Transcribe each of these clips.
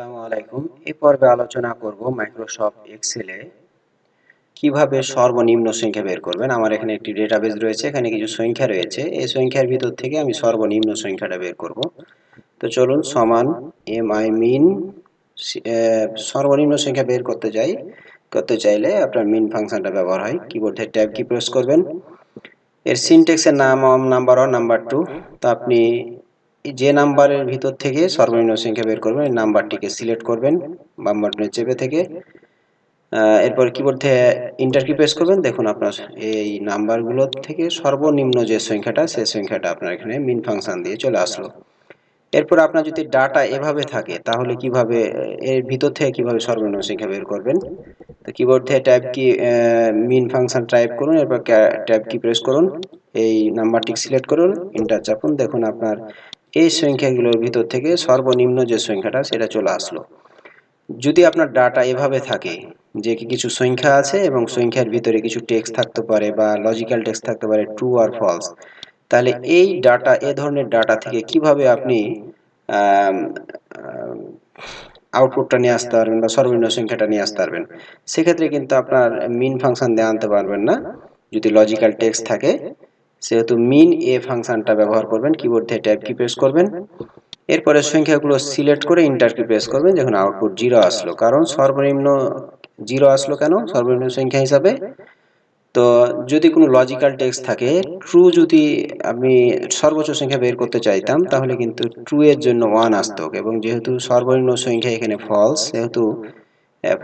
আসসালামু আলাইকুম। এই পর্বে আলোচনা করব মাইক্রোসফট এক্সেলে কীভাবে সর্বনিম্ন সংখ্যা বের করবেন। আমার এখানে একটি ডেটাবেস রয়েছে, এখানে কিছু সংখ্যা রয়েছে। এই সংখ্যার ভিতর থেকে আমি সর্বনিম্ন সংখ্যাটা বের করব। তো চলুন, সমান এম আই মিন সর্বনিম্ন সংখ্যা বের করতে যাই। করতে চাইলে আপনার মিন ফাংশনটা ব্যবহার হয়। কিবোর্ডে ট্যাব কি প্রেস করবেন। এর সিনটেক্সের নাম নাম্বার ওয়ান নাম্বার টু তো আপনি যে নাম্বারের ভিতর থেকে সর্বনিম্ন সংখ্যা বের করবেন, এই নাম্বারটিকে সিলেক্ট করবেন, বাম বাটনের চেপে থেকে। এরপর কিবোর্ড থেকে ইন্টার কি প্রেস করবেন। দেখুন আপনার এই নাম্বারগুলো থেকে সর্বনিম্ন যে সংখ্যাটা সেই সংখ্যাটা আপনার এখানে মিন ফাংশন দিয়ে চলে আসলো। এরপর আপনার যদি ডাটা এভাবে থাকে, তাহলে কীভাবে, এর ভিতর থেকে কীভাবে সর্বনিম্ন সংখ্যা বের করবেন? তো কিবোর্ড থেকে ট্যাব কি মিন ফাংশন টাইপ করুন, এরপর ট্যাব কি প্রেস করুন। এই নাম্বারটি সিলেক্ট করুন ইন্টার চাপুন। দেখুন আপনার এই সংখ্যাগুলোর ভিতর থেকে সর্বনিম্ন যে সংখ্যাটা, সেটা চলে আসলো। যদি আপনার ডাটা এভাবে থাকে যে কিছু সংখ্যা আছে এবং সংখ্যার ভিতরে কিছু টেক্সট থাকতে পারে বা লজিক্যাল টেক্সট থাকতে পারে ট্রু আর ফলস তাহলে এই ডাটা, এ ধরনের ডাটা থেকে কীভাবে আপনি আউটপুটটা নিয়ে আসতে পারবেন বা সর্বনিম্ন সংখ্যাটা নিয়ে আসতে পারবেন, সেক্ষেত্রে কিন্তু আপনার মিন ফাংশন দিয়ে আনতে পারবেন না। যদি লজিক্যাল টেক্সট থাকে সেহেতু মিন এ ফাংশনটা ব্যবহার করবেন কিবোর্ড থেকে ট্যাব কি প্রেস করবেন। এরপরে সংখ্যাগুলো সিলেক্ট করে ইন্টার কি প্রেস করবেন, যখন আউটপুট জিরো আসলো। কারণ সর্বনিম্ন জিরো আসলো কেন? সর্বনিম্ন সংখ্যা হিসাবে। তো যদি কোনো লজিক্যাল টেক্সট থাকে ট্রু যদি আমি সর্বোচ্চ সংখ্যা বের করতে চাইতাম, তাহলে কিন্তু ট্রু এর জন্য ওয়ান আসতো। এবং যেহেতু সর্বনিম্ন সংখ্যা এখানে ফলস সেহেতু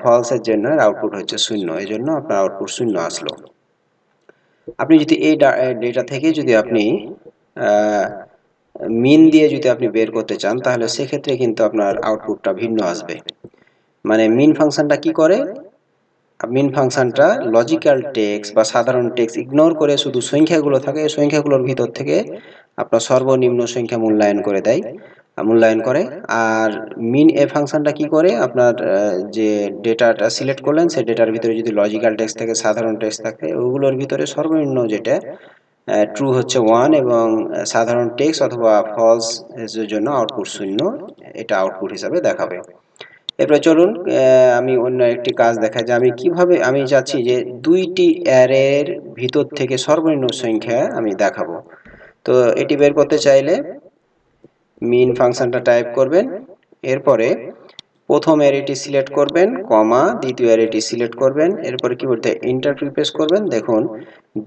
ফলসের জন্য আউটপুট হচ্ছে শূন্য। এই জন্য আপনার আউটপুট শূন্য আসলো। আপনি যদি এই ডেটা থেকে যদি আপনি মিন দিয়ে যদি আপনি বের করতে চান, তাহলে সেক্ষেত্রে কিন্তু আপনার আউটপুটটা ভিন্ন আসবে। মানে মিন ফাংশনটা কি করে? মিন ফাংশনটা লজিক্যাল টেক্স বা সাধারণ টেক্স ইগনোর করে শুধু সংখ্যাগুলো থাকে সংখ্যাগুলোর ভিতর থেকে আপনার সর্বনিম্ন সংখ্যা মূল্যায়ন করে দেয়। মূল্যায়ন করে। আর মিন এ ফাংশনটা কি করে? আপনার যে ডেটাটা সিলেক্ট করলেন, সেই ডেটার ভিতরে যদি লজিক্যাল টেক্স থাকে, সাধারণ টেক্স থাকে, ওগুলোর ভিতরে সর্বনিম্ন যেটা ট্রু হচ্ছে ওয়ান এবং সাধারণ টেক্স অথবা ফলস এর জন্য আউটপুট শূন্য, এটা আউটপুট হিসাবে দেখাবে। এরপরে চলুন আমি অন্য একটি কাজ দেখা যে আমি কীভাবে, আমি চাচ্ছি যে দুইটি অ্যারের ভিতর থেকে সর্বনিম্ন সংখ্যা আমি দেখাবো। তো এটি বের করতে চাইলে মিন ফাংশনটা টাইপ করবেন। এরপরে প্রথম অ্যারেটি সিলেক্ট করবেন কমা দ্বিতীয় অ্যারেটি সিলেক্ট করবেন। এরপরে কি বলতে ইন্টার প্রিপেস করবেন। দেখুন,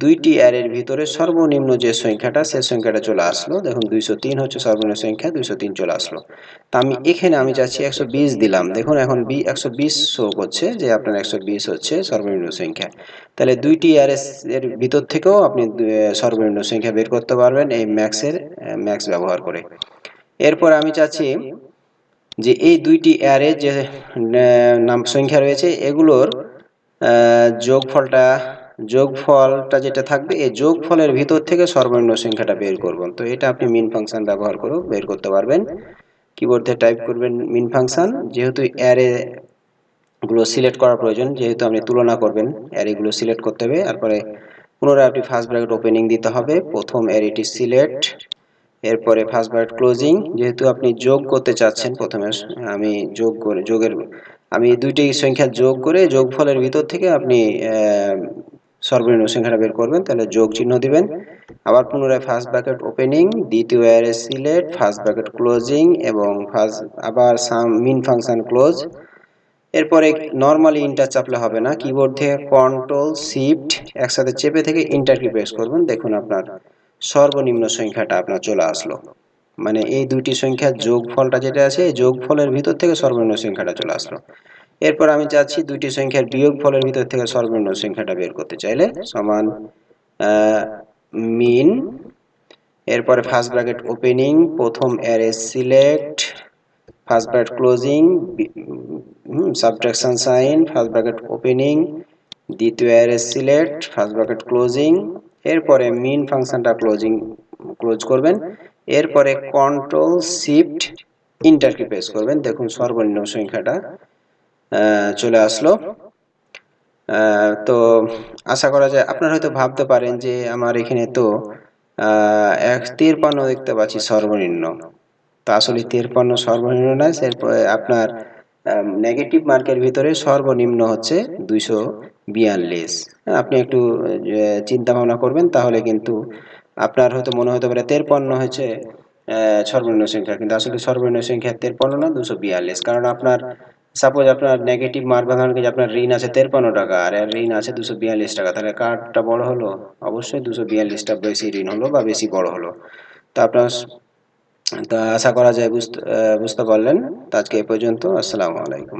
দুইটি অ্যারের ভিতরে সর্বনিম্ন যে সংখ্যাটা, সে সংখ্যাটা চলে আসলো। দেখুন, দুইশো তিন হচ্ছে সর্বনিম্ন সংখ্যা, দুইশো তিন চলে আসলো। তা আমি এখানে আমি চাচ্ছি একশো বিশ দিলাম। দেখুন, এখন বি একশো বিশ শো করছে যে আপনার একশো বিশ হচ্ছে সর্বনিম্ন সংখ্যা। তাহলে দুইটি অ্যারেস এর ভিতর থেকেও আপনি সর্বনিম্ন সংখ্যা বের করতে পারবেন এই ম্যাক্সের ম্যাক্স ব্যবহার করে। এরপর আমি চাচ্ছি যে এই দুইটি অ্যারে যে নাম, সংখ্যা রয়েছে, এগুলোর যোগফলটা যোগফলটা যেটা থাকবে, এই যোগফলের ভিতর থেকে সর্বনিম্ন সংখ্যাটা বের করব। তো এটা আপনি মিন ফাংশন ব্যবহার করে বের করতে পারবেন। কিবোর্ড টাইপ করবেন মিন ফাংশন যেহেতু অ্যারে গুলো সিলেক্ট করার প্রয়োজন, যেহেতু আপনি তুলনা করবেন অ্যারেগুলো সিলেক্ট করতে হবে। তারপরে পুনরায় আপনি ফার্স্ট ব্র্যাকেট ওপেনিং দিতে হবে। প্রথম অ্যারেটি সিলেক্ট এরপরে ফার্স্ট ব্র্যাকেট ক্লোজিং যেহেতু আপনি যোগ করতে চাচ্ছেন প্রথমে, আমি যোগ করে, যোগের, আমি দুইটি সংখ্যা যোগ করে যোগফলের ভিতর থেকে আপনি সর্বনিম্ন সংখ্যাটা বের করবেন, তাহলে যোগ চিহ্ন দিবেন। আবার পুনরায় ফার্স্ট ব্র্যাকেট ওপেনিং দ্বিতীয় array select first bracket closing এবং ফার্স্ট আবার সাম মিন ফাংশন ক্লোজ এরপরে নর্মালি ইন্টার চাপলে হবে না কিবোর্ড থেকে কন্ট্রোল শিফট একসাথে চেপে থেকে ইন্টার কি প্রেস করবেন। দেখুন আপনার সর্বনিম্ন সংখ্যাটা আপনার চলে আসলো। মানে এই দুইটি সংখ্যার যোগফলটা যেটা আছে, এই যোগফলের ভিতর থেকে সর্বনিম্ন সংখ্যাটা চলে আসলো। এরপর আমি চাচ্ছি দুইটি সংখ্যার বিয়োগ ফলের ভিতর থেকে সর্বনিম্ন সংখ্যাটা বের করতে। চাইলে সমান মিন, এরপরে ফার্স্ট ব্র্যাকেট ওপেনিং, প্রথম array select, first bracket closing subtraction sign, first bracket opening, দ্বিতীয় array select, first bracket closing এরপরে মিন ফাংশনটা ক্লোজিং ক্লোজ করবেন। এরপরে control shift enter key press করবেন। দেখুন সর্বনিম্ন সংখ্যাটা চলে আসলো। তো আশা করা যায় আপনারা হয়তো ভাবতে পারেন যে আমার এখানে তো এক তিরপান্ন দেখতে পাচ্ছি সর্বনিম্ন। তা আসলে তিরপান্ন সর্বনিম্ন নয় আপনার নেগেটিভ মার্কের ভিতরে সর্বনিম্ন হচ্ছে দুইশো বিয়াল্লিশ। আপনি একটু চিন্তা ভাবনা করবেন, তাহলে কিন্তু আপনার হয়তো মনে হতে পারে তেরপন্ন হয়েছে সর্বনিম্ন সংখ্যা, কিন্তু আসলে সর্বনিম্ন সংখ্যা তেরপন্ন না, দুশো বিয়াল্লিশ। কারণ আপনার সাপোজ আপনার নেগেটিভ মার্ক বাঁধানো যে আপনার ঋণ আছে তেরপান্ন টাকা, আর ঋণ আছে দুশো বিয়াল্লিশ টাকা, তাহলে কার্ডটা বড় হলো? অবশ্যই দুশো বিয়াল্লিশটা বেশি ঋণ হলো বা বেশি বড় হলো। তা আপনার তা আশা করা যায়, বুঝতে বুঝতে পারলেন? আজকে এ পর্যন্ত, আসসালামু আলাইকুম।